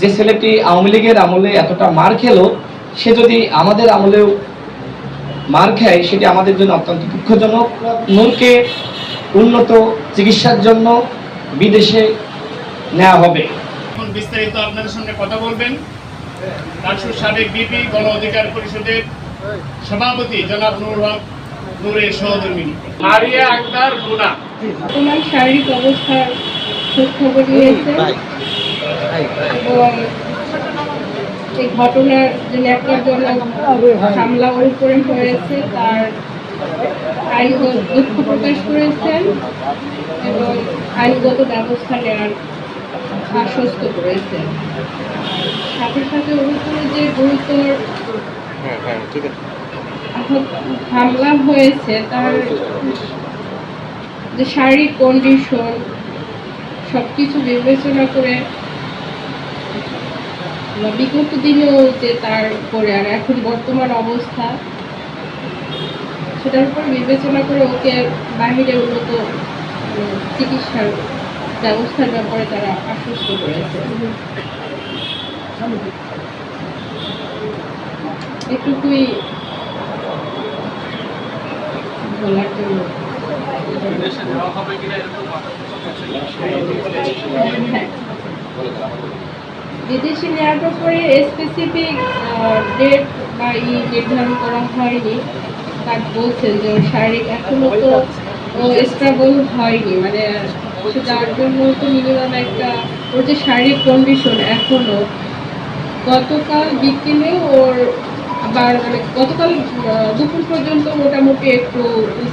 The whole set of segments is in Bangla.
যে ছেলেটি আওয়ামী লীগের আমলে এতটা মার খেলো সে যদি আমাদের আমলেও মার খায় সেটি আমাদের জন্য অত্যন্ত দুঃখজনক। নূরকে উন্নত চিকিৎসার জন্য বিদেশে নেওয়া হবে। এখন বিস্তারিত আপনাদের সঙ্গে কথা বলবেন। রাজসুর সাবেক বিপি গণ অধিকার পরিষদের সভাপতি জনাব নুর হক নূরের সহধর্মিনী। মারিয়া আক্তার গুনা তোমার শারীরিক অবস্থার খোঁজ খবর নিয়েছে এবং এই ঘটনার যে ন্যাক্কারজনক হামলা ওর উপরে হয়েছে তার আইনগত দুঃখ প্রকাশ করেছেন এবং আইনগত ব্যবস্থা নেওয়ার আশ্বস্ত করেছেন। সাথে সাথে ওর যে গুরুতর আহত- হামলা হয়েছে তার যে শারীরিক কন্ডিশন সব কিছু বিবেচনা করে বিগত দিনেও যে তার করে আর এখন বর্তমান অবস্থা সেটার উপর বিবেচনা করে ওকে বাহিরে উন্নত চিকিৎসার ব্যবস্থার ব্যাপারে তারা আশ্বস্ত করেছে। এটুকুই বলার জন্য। হ্যাঁ। বিদেশে নেওয়ার ব্যাপারে স্পেসিফিক ডেট বা ই নির্ধারণ করা হয়নি। তার বলছেন যে শারীরিক এখনও তো ও স্ট্রাগল হয়নি। মানে যার জন্য তো মিনিমাম একটা ওর যে শারীরিক কন্ডিশন এখনও, গতকাল বিকেলে ওর আবার মানে গতকাল দুপুর পর্যন্ত মোটামুটি একটু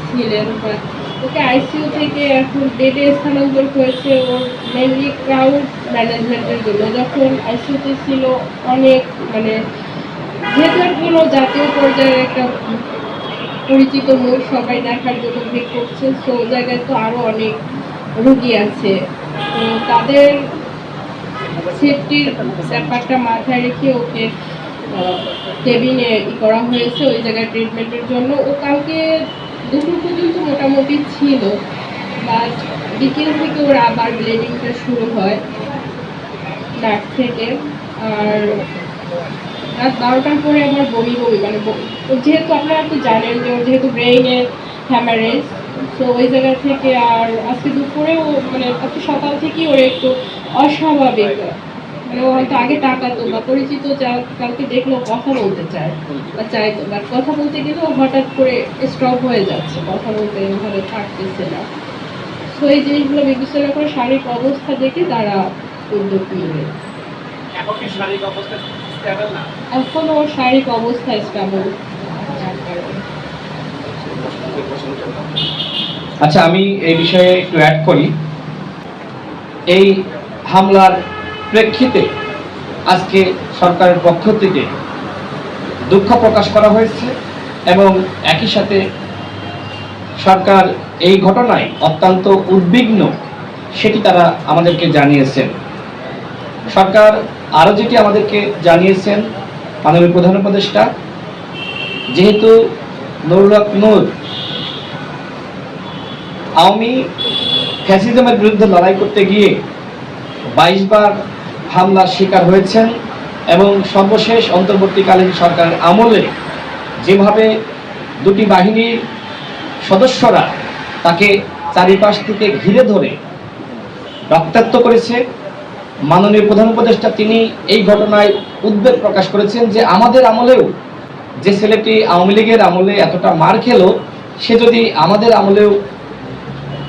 ছিলেন বাট ওকে আইসিইউ থেকে এখন ডেটে স্থানান্তর হয়েছে ওর মেনলি ক্রাউড ম্যানেজমেন্টের জন্য। যখন আইসিইউতে ছিল অনেক মানে যেহেতু কোনো জাতীয় পর্যায়ের একটা পরিচিত মুখ সবাই দেখার জন্য ভিড় করছে। সো জায়গায় তো আরও অনেক রুগী আছে। তো তাদের সেফটির ব্যাপারটা মাথায় রেখে ওকে কেবিনে ই করা হয়েছে ওই জায়গায় ট্রিটমেন্টের জন্য। ও কালকে দুপুর পর্যন্ত মোটামুটি ছিল বাট বিকেল থেকে ওর আবার ব্লিডিংটা শুরু হয় নাক থেকে। আর রাত বারোটার পরে আবার বমি বমি মানে যেহেতু আপনারা তো জানেন যে যেহেতু ব্রেইনে হ্যামারেজ তো ওই জায়গা থেকে আর আজকে দুপুরে মানে আজকে সকাল থেকেই ওর একটু অস্বাভাবিক। হয়তো আগে টাকাতো বা পরিচিত যা কাউকে দেখলেও কথা বলতে চায় বা চাইতো বাট কথা বলতে গেলেও হঠাৎ করে হয়ে যাচ্ছে কথা বলতে ভাবে থাকতেছে না। তো এই জিনিসগুলো বিবেচনা করে শারীরিক অবস্থা দেখে তারা উদ্যোগ নেবে। এখন শারীরিক অবস্থা এখন ওর শারীরিক অবস্থা স্টেবল আচ্ছা আমি এই বিষয়ে একটু অ্যাড করি। এই হামলার প্রেক্ষিতে আজকে সরকারের পক্ষ থেকে দুঃখ প্রকাশ করা হয়েছে এবং একই সাথে সরকার এই ঘটনায় অত্যন্ত উদ্বিগ্ন, সেটি তারা আমাদেরকে জানিয়েছেন। সরকার আরও যেটি আমাদেরকে জানিয়েছেন, মাননীয় প্রধান উপদেষ্টা, যেহেতু হক নূর আওয়ামী ফ্যাসিজমের বিরুদ্ধে লড়াই করতে গিয়ে বাইশ বার হামলার শিকার হয়েছেন এবং সর্বশেষ অন্তর্বর্তীকালীন সরকারের আমলে যেভাবে দুটি বাহিনীর সদস্যরা তাকে চারিপাশ থেকে ঘিরে ধরে রক্তাক্ত করেছে, মাননীয় প্রধান উপদেষ্টা তিনি এই ঘটনায় উদ্বেগ প্রকাশ করেছেন যে আমাদের আমলেও যে ছেলেটি আওয়ামী লীগের আমলে এতটা মার খেলো, সে যদি আমাদের আমলেও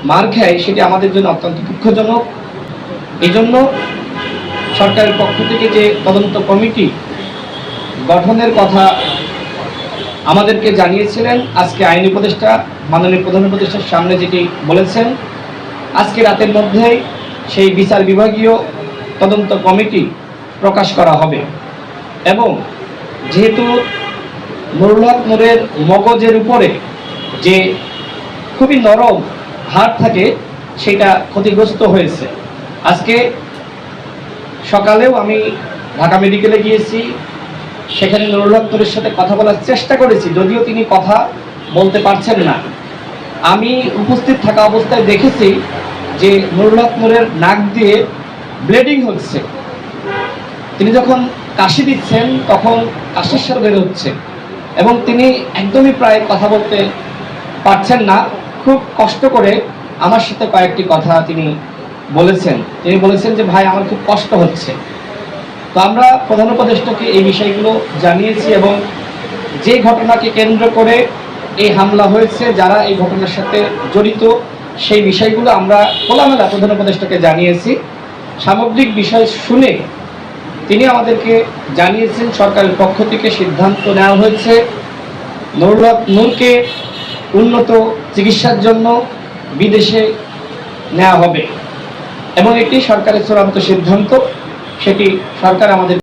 মার খায়, সেটি আমাদের জন্য অত্যন্ত দুঃখজনক। এই জন্য সরকারের পক্ষ থেকে যে তদন্ত কমিটি গঠনের কথা আমাদেরকে জানিয়েছিলেন, আজকে আইন উপদেষ্টা, মাননীয় প্রধান উপদেষ্টার সামনে যেটি বলেছেন, আজকে রাতের মধ্যেই সেই বিচার বিভাগীয় তদন্ত কমিটি প্রকাশ করা হবে। এবং যেহেতু নুরুল হক নূরের মগজের উপরে যে খুবই নরম হাড় থাকে, সেটা ক্ষতিগ্রস্ত হয়েছে। আজকে সকালেও আমি ঢাকা মেডিকেলে গিয়েছি। সেখানে নুরুল হক নূরের সাথে কথা বলার চেষ্টা করেছি, যদিও তিনি কথা বলতে পারছেন না। আমি উপস্থিত থাকা অবস্থায় দেখেছি যে নুরুল হক নূরের নাক দিয়ে ব্লিডিং হচ্ছে। তিনি যখন কাশি দিচ্ছেন, তখন কাশির স্বর বের হচ্ছে এবং তিনি একদমই প্রায় কথা বলতে পারছেন না। খুব কষ্ট করে আমার সাথে কয়েকটি কথা তিনি বলেছেন। তিনি বলেছেন যে, ভাই, আমার খুব কষ্ট হচ্ছে। তো আমরা প্রধান উপদেষ্টাকে এই বিষয়গুলো জানিয়েছি এবং যে ঘটনাকে কেন্দ্র করে এই হামলা হয়েছে, যারা এই ঘটনার সাথে জড়িত, সেই বিষয়গুলো আমরা খোলামেলা প্রধান উপদেষ্টাকে জানিয়েছি। সামগ্রিক বিষয় শুনে তিনি আমাদেরকে জানিয়েছেন, সরকারের পক্ষ থেকে সিদ্ধান্ত নেওয়া হয়েছে হক নূরকে উন্নত চিকিৎসার জন্য বিদেশে নেওয়া হবে। এবং একটি সরকারের চূড়ান্ত সিদ্ধান্ত সেটি সরকার আমাদের